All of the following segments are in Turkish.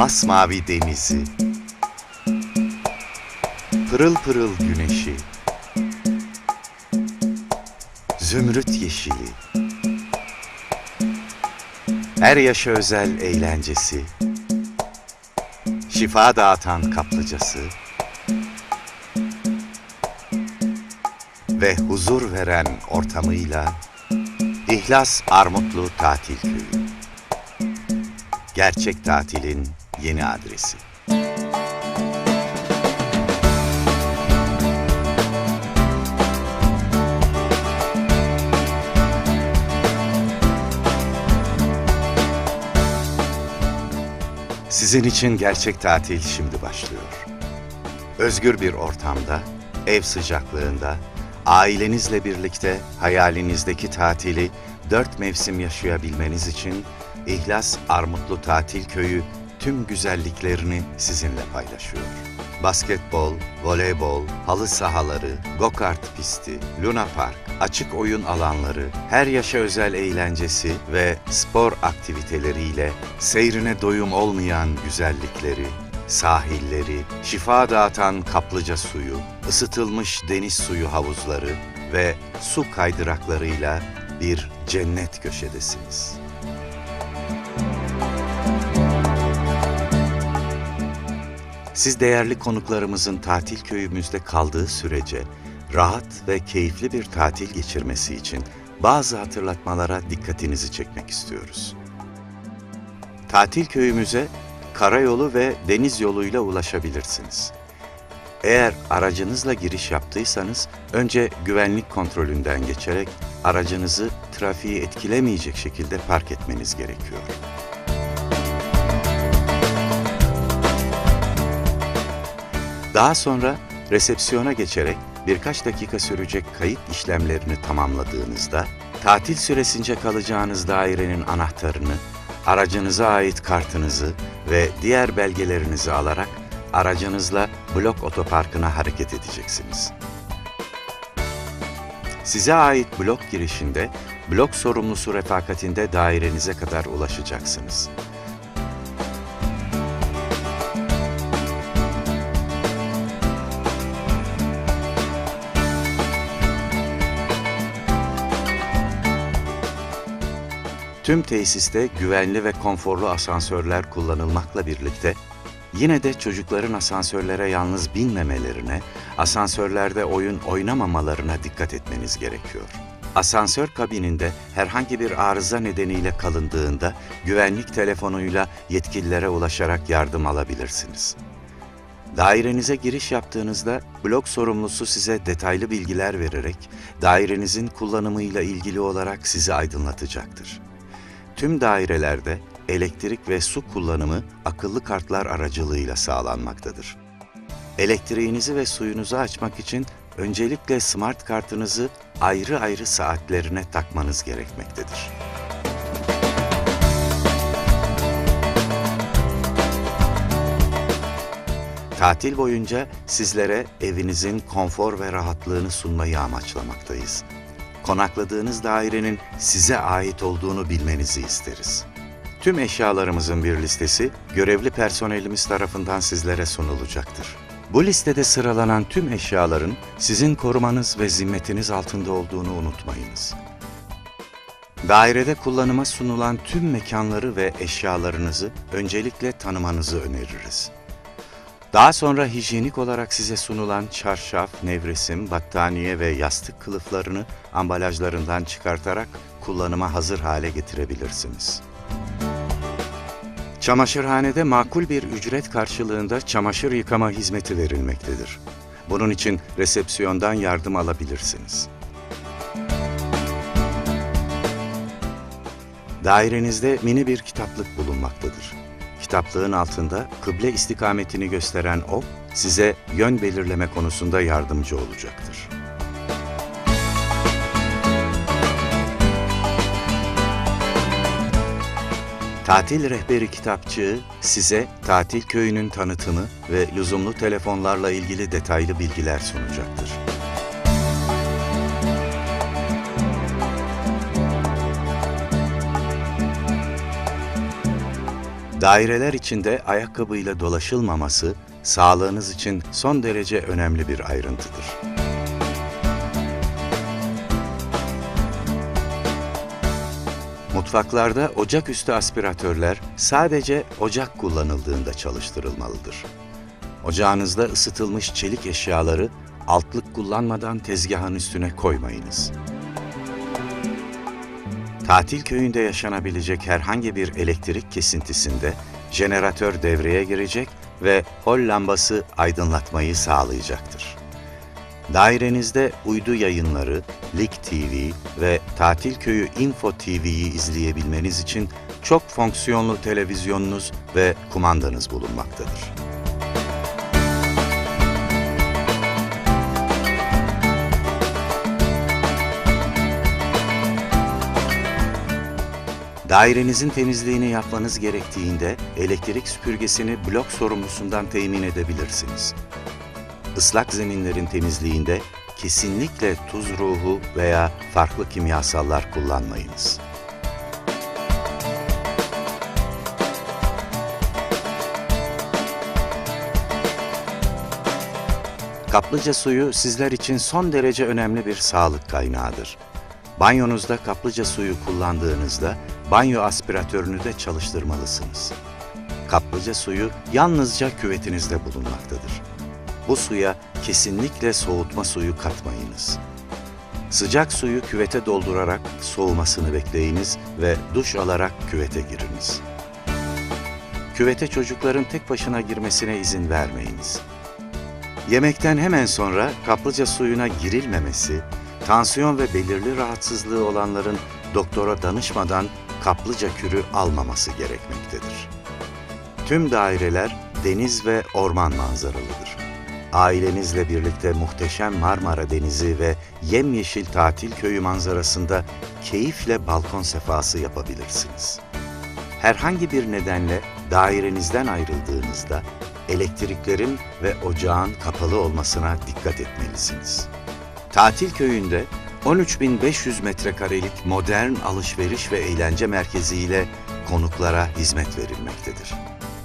masmavi denizi, pırıl pırıl güneşi, zümrüt yeşili, her yaşa özel eğlencesi, şifa dağıtan kaplıcası. Ve huzur veren ortamıyla İhlas Armutlu Tatil Köyü. Gerçek tatilin yeni adresi. Sizin için gerçek tatil şimdi başlıyor. Özgür bir ortamda, ev sıcaklığında, ailenizle birlikte hayalinizdeki tatili dört mevsim yaşayabilmeniz için İhlas Armutlu Tatil Köyü tüm güzelliklerini sizinle paylaşıyor. Basketbol, voleybol, halı sahaları, go-kart pisti, luna park, açık oyun alanları, her yaşa özel eğlencesi ve spor aktiviteleriyle seyrine doyum olmayan güzellikleri, sahilleri, şifa dağıtan kaplıca suyu, ısıtılmış deniz suyu havuzları ve su kaydıraklarıyla bir cennet köşedesiniz. Siz değerli konuklarımızın tatil köyümüzde kaldığı sürece rahat ve keyifli bir tatil geçirmesi için bazı hatırlatmalara dikkatinizi çekmek istiyoruz. Tatil köyümüze karayolu ve deniz yoluyla ulaşabilirsiniz. Eğer aracınızla giriş yaptıysanız önce güvenlik kontrolünden geçerek aracınızı trafiği etkilemeyecek şekilde park etmeniz gerekiyor. Daha sonra resepsiyona geçerek birkaç dakika sürecek kayıt işlemlerini tamamladığınızda tatil süresince kalacağınız dairenin anahtarını, aracınıza ait kartınızı ve diğer belgelerinizi alarak aracınızla blok otoparkına hareket edeceksiniz. Size ait blok girişinde blok sorumlusu refakatinde dairenize kadar ulaşacaksınız. Tüm tesiste güvenli ve konforlu asansörler kullanılmakla birlikte yine de çocukların asansörlere yalnız binmemelerine, asansörlerde oyun oynamamalarına dikkat etmeniz gerekiyor. Asansör kabininde herhangi bir arıza nedeniyle kalındığında güvenlik telefonuyla yetkililere ulaşarak yardım alabilirsiniz. Dairenize giriş yaptığınızda blok sorumlusu size detaylı bilgiler vererek dairenizin kullanımıyla ilgili olarak sizi aydınlatacaktır. Tüm dairelerde elektrik ve su kullanımı akıllı kartlar aracılığıyla sağlanmaktadır. Elektriğinizi ve suyunuzu açmak için öncelikle smart kartınızı ayrı ayrı saatlerine takmanız gerekmektedir. Tatil boyunca sizlere evinizin konfor ve rahatlığını sunmayı amaçlamaktayız. Konakladığınız dairenin size ait olduğunu bilmenizi isteriz. Tüm eşyalarımızın bir listesi görevli personelimiz tarafından sizlere sunulacaktır. Bu listede sıralanan tüm eşyaların sizin korumanız ve zimmetiniz altında olduğunu unutmayınız. Dairede kullanıma sunulan tüm mekanları ve eşyalarınızı öncelikle tanımanızı öneririz. Daha sonra hijyenik olarak size sunulan çarşaf, nevresim, battaniye ve yastık kılıflarını ambalajlarından çıkartarak kullanıma hazır hale getirebilirsiniz. Çamaşırhanede makul bir ücret karşılığında çamaşır yıkama hizmeti verilmektedir. Bunun için resepsiyondan yardım alabilirsiniz. Dairenizde mini bir kitaplık bulunmaktadır. Kitaplığın altında kıble istikametini gösteren ok size yön belirleme konusunda yardımcı olacaktır. Tatil rehberi kitapçığı size tatil köyünün tanıtımı ve lüzumlu telefonlarla ilgili detaylı bilgiler sunacaktır. Daireler içinde ayakkabıyla dolaşılmaması sağlığınız için son derece önemli bir ayrıntıdır. Mutfaklarda ocaküstü aspiratörler sadece ocak kullanıldığında çalıştırılmalıdır. Ocağınızda ısıtılmış çelik eşyaları altlık kullanmadan tezgahın üstüne koymayınız. Tatil köyünde yaşanabilecek herhangi bir elektrik kesintisinde jeneratör devreye girecek ve hol lambası aydınlatmayı sağlayacaktır. Dairenizde uydu yayınları, Lig TV ve Tatil Köyü Info TV'yi izleyebilmeniz için çok fonksiyonlu televizyonunuz ve kumandanız bulunmaktadır. Dairenizin temizliğini yapmanız gerektiğinde elektrik süpürgesini blok sorumlusundan temin edebilirsiniz. Islak zeminlerin temizliğinde kesinlikle tuz ruhu veya farklı kimyasallar kullanmayınız. Kaplıca suyu sizler için son derece önemli bir sağlık kaynağıdır. Banyonuzda kaplıca suyu kullandığınızda banyo aspiratörünü de çalıştırmalısınız. Kaplıca suyu yalnızca küvetinizde bulunmaktadır. Bu suya kesinlikle soğutma suyu katmayınız. Sıcak suyu küvete doldurarak soğumasını bekleyiniz ve duş alarak küvete giriniz. Küvete çocukların tek başına girmesine izin vermeyiniz. Yemekten hemen sonra kaplıca suyuna girilmemesi, tansiyon ve belirli rahatsızlığı olanların doktora danışmadan kaplıca kürü almaması gerekmektedir. Tüm daireler deniz ve orman manzaralıdır. Ailenizle birlikte muhteşem Marmara Denizi ve yemyeşil tatil köyü manzarasında keyifle balkon sefası yapabilirsiniz. Herhangi bir nedenle dairenizden ayrıldığınızda elektriklerin ve ocağın kapalı olmasına dikkat etmelisiniz. Tatil köyünde 13.500 metrekarelik modern alışveriş ve eğlence merkezi ile konuklara hizmet verilmektedir.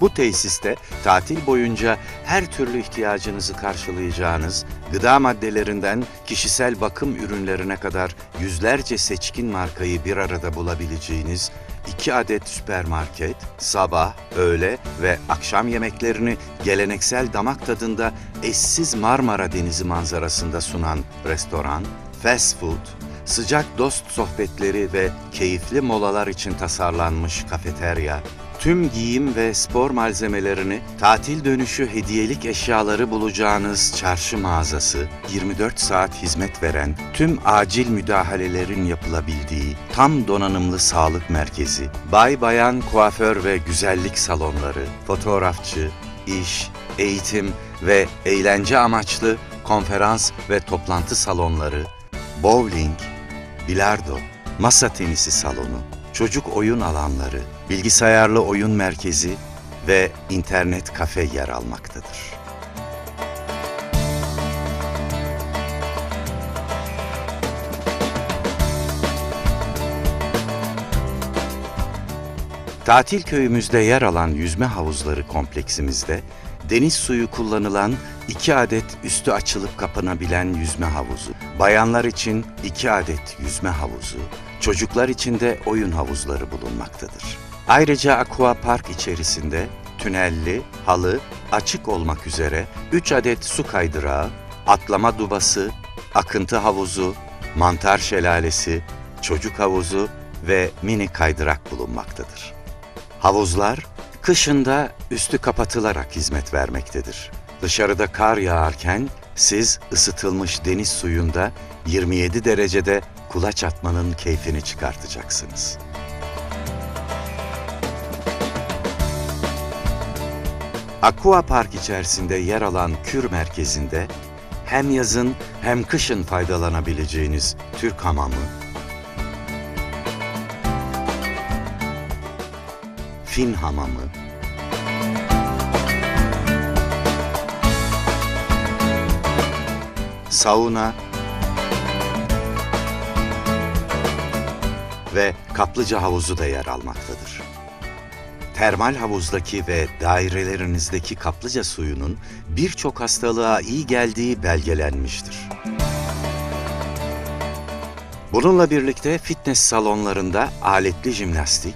Bu tesiste tatil boyunca her türlü ihtiyacınızı karşılayacağınız, gıda maddelerinden kişisel bakım ürünlerine kadar yüzlerce seçkin markayı bir arada bulabileceğiniz iki adet süpermarket, sabah, öğle ve akşam yemeklerini geleneksel damak tadında eşsiz Marmara Denizi manzarasında sunan restoran, fast food, sıcak dost sohbetleri ve keyifli molalar için tasarlanmış kafeterya, tüm giyim ve spor malzemelerini, tatil dönüşü hediyelik eşyaları bulacağınız çarşı mağazası, 24 saat hizmet veren, tüm acil müdahalelerin yapılabildiği tam donanımlı sağlık merkezi, bay bayan kuaför ve güzellik salonları, fotoğrafçı, iş, eğitim ve eğlence amaçlı konferans ve toplantı salonları, bowling, bilardo, masa tenisi salonu, çocuk oyun alanları, bilgisayarlı oyun merkezi ve internet kafe yer almaktadır. Tatil köyümüzde yer alan yüzme havuzları kompleksimizde deniz suyu kullanılan iki adet üstü açılıp kapanabilen yüzme havuzu, bayanlar için iki adet yüzme havuzu, çocuklar için de oyun havuzları bulunmaktadır. Ayrıca Aqua Park içerisinde tünelli, halı, açık olmak üzere 3 adet su kaydırağı, atlama dubası, akıntı havuzu, mantar şelalesi, çocuk havuzu ve mini kaydırak bulunmaktadır. Havuzlar kışında üstü kapatılarak hizmet vermektedir. Dışarıda kar yağarken siz ısıtılmış deniz suyunda 27 derecede kulaç atmanın keyfini çıkartacaksınız. Aqua Park içerisinde yer alan kür merkezinde hem yazın hem kışın faydalanabileceğiniz Türk hamamı, Fin hamamı, sauna ve kaplıca havuzu da yer almaktadır. termal havuzdaki ve dairelerinizdeki kaplıca suyunun birçok hastalığa iyi geldiği belgelenmiştir. Bununla birlikte fitness salonlarında aletli jimnastik,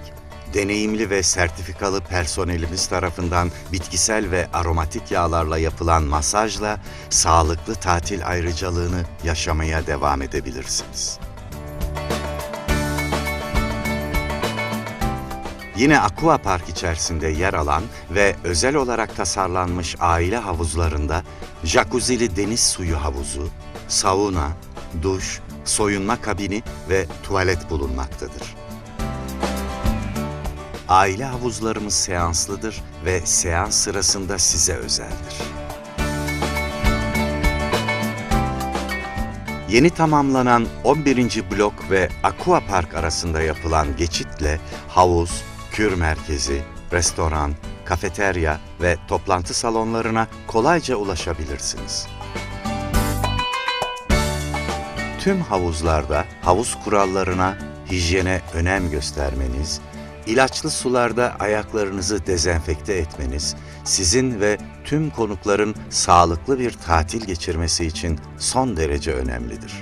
deneyimli ve sertifikalı personelimiz tarafından bitkisel ve aromatik yağlarla yapılan masajla sağlıklı tatil ayrıcalığını yaşamaya devam edebilirsiniz. Yine Aqua Park içerisinde yer alan ve özel olarak tasarlanmış aile havuzlarında jacuzzi'li deniz suyu havuzu, sauna, duş, soyunma kabini ve tuvalet bulunmaktadır. Aile havuzlarımız seanslıdır ve seans sırasında size özeldir. Yeni tamamlanan 11. blok ve Aqua Park arasında yapılan geçitle havuz, kür merkezi, restoran, kafeterya ve toplantı salonlarına kolayca ulaşabilirsiniz. Tüm havuzlarda havuz kurallarına, hijyene önem göstermeniz, ilaçlı sularda ayaklarınızı dezenfekte etmeniz, sizin ve tüm konukların sağlıklı bir tatil geçirmesi için son derece önemlidir.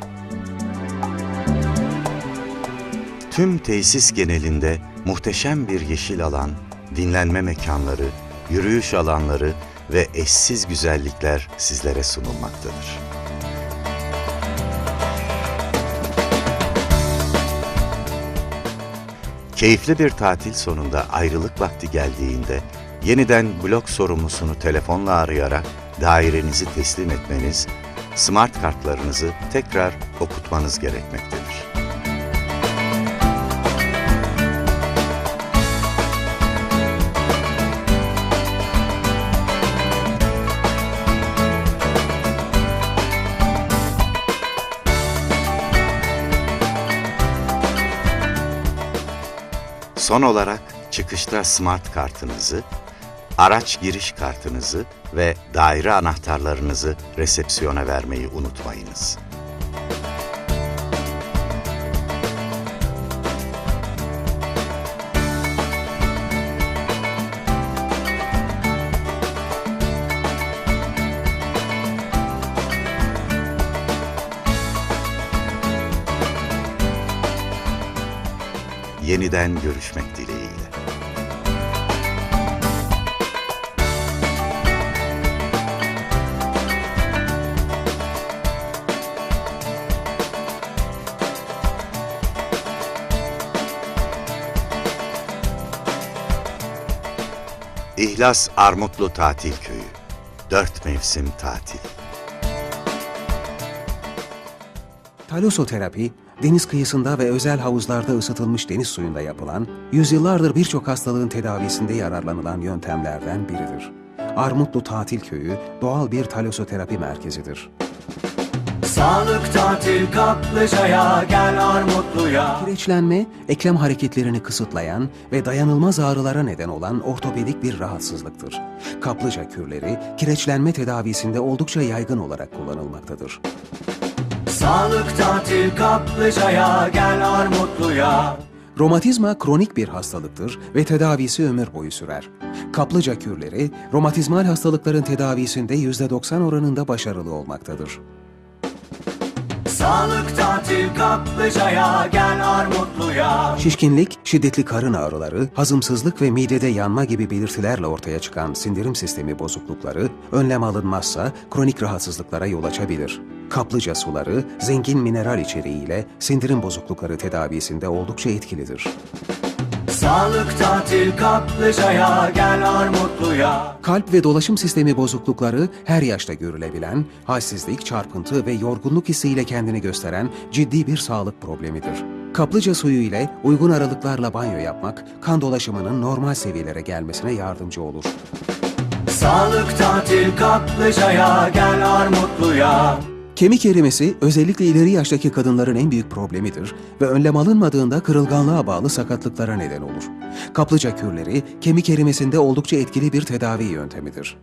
Tüm tesis genelinde muhteşem bir yeşil alan, dinlenme mekanları, yürüyüş alanları ve eşsiz güzellikler sizlere sunulmaktadır. Keyifli bir tatil sonunda ayrılık vakti geldiğinde yeniden blok sorumlusunu telefonla arayarak dairenizi teslim etmeniz, smart kartlarınızı tekrar okutmanız gerekmektedir. Son olarak çıkışta smart kartınızı, araç giriş kartınızı ve daire anahtarlarınızı resepsiyona vermeyi unutmayınız. Yeniden görüşmek dileğiyle. İhlas Armutlu Tatil Köyü. Dört mevsim tatil. Talusoterapi, deniz kıyısında ve özel havuzlarda ısıtılmış deniz suyunda yapılan, yüzyıllardır birçok hastalığın tedavisinde yararlanılan yöntemlerden biridir. Armutlu Tatil Köyü doğal bir talusoterapi merkezidir. Sağlık tatil kaplıcaya gel Armutlu'ya Kireçlenme, eklem hareketlerini kısıtlayan ve dayanılmaz ağrılara neden olan ortopedik bir rahatsızlıktır. Kaplıca kürleri, kireçlenme tedavisinde oldukça yaygın olarak kullanılmaktadır. Sağlık tatil kaplıcaya gel Armutlu'ya Romatizma kronik bir hastalıktır ve tedavisi ömür boyu sürer. Kaplıca kürleri, romatizmal hastalıkların tedavisinde %90 oranında başarılı olmaktadır. Sağlık tatil kaplıcaya gel Armutlu'ya Şişkinlik, şiddetli karın ağrıları, hazımsızlık ve midede yanma gibi belirtilerle ortaya çıkan sindirim sistemi bozuklukları, önlem alınmazsa kronik rahatsızlıklara yol açabilir. Kaplıca suları, zengin mineral içeriğiyle sindirim bozuklukları tedavisinde oldukça etkilidir. Sağlık tatil kaplıcaya gel Armutlu'ya Kalp ve dolaşım sistemi bozuklukları her yaşta görülebilen, halsizlik, çarpıntı ve yorgunluk hissiyle kendini gösteren ciddi bir sağlık problemidir. Kaplıca suyu ile uygun aralıklarla banyo yapmak, kan dolaşımının normal seviyelere gelmesine yardımcı olur. Sağlık tatil kaplıcaya gel Armutlu'ya Kemik erimesi özellikle ileri yaştaki kadınların en büyük problemidir ve önlem alınmadığında kırılganlığa bağlı sakatlıklara neden olur. Kaplıca kürleri kemik erimesinde oldukça etkili bir tedavi yöntemidir.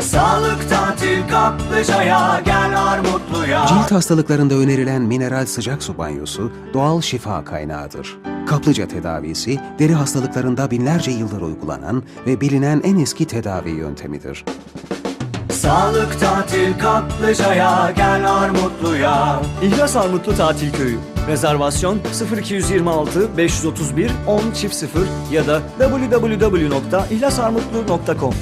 Sağlık tatil kaplıcaya gel Armutlu'ya Cilt hastalıklarında önerilen mineral sıcak su banyosu doğal şifa kaynağıdır. Kaplıca tedavisi, deri hastalıklarında binlerce yıldır uygulanan ve bilinen en eski tedavi yöntemidir. Sağlık tatil kaplıcaya gel Armutlu'ya İhlas Armutlu Tatil Köyü. Rezervasyon 0226 531 10 çift 0 ya da www.ihlasarmutlu.com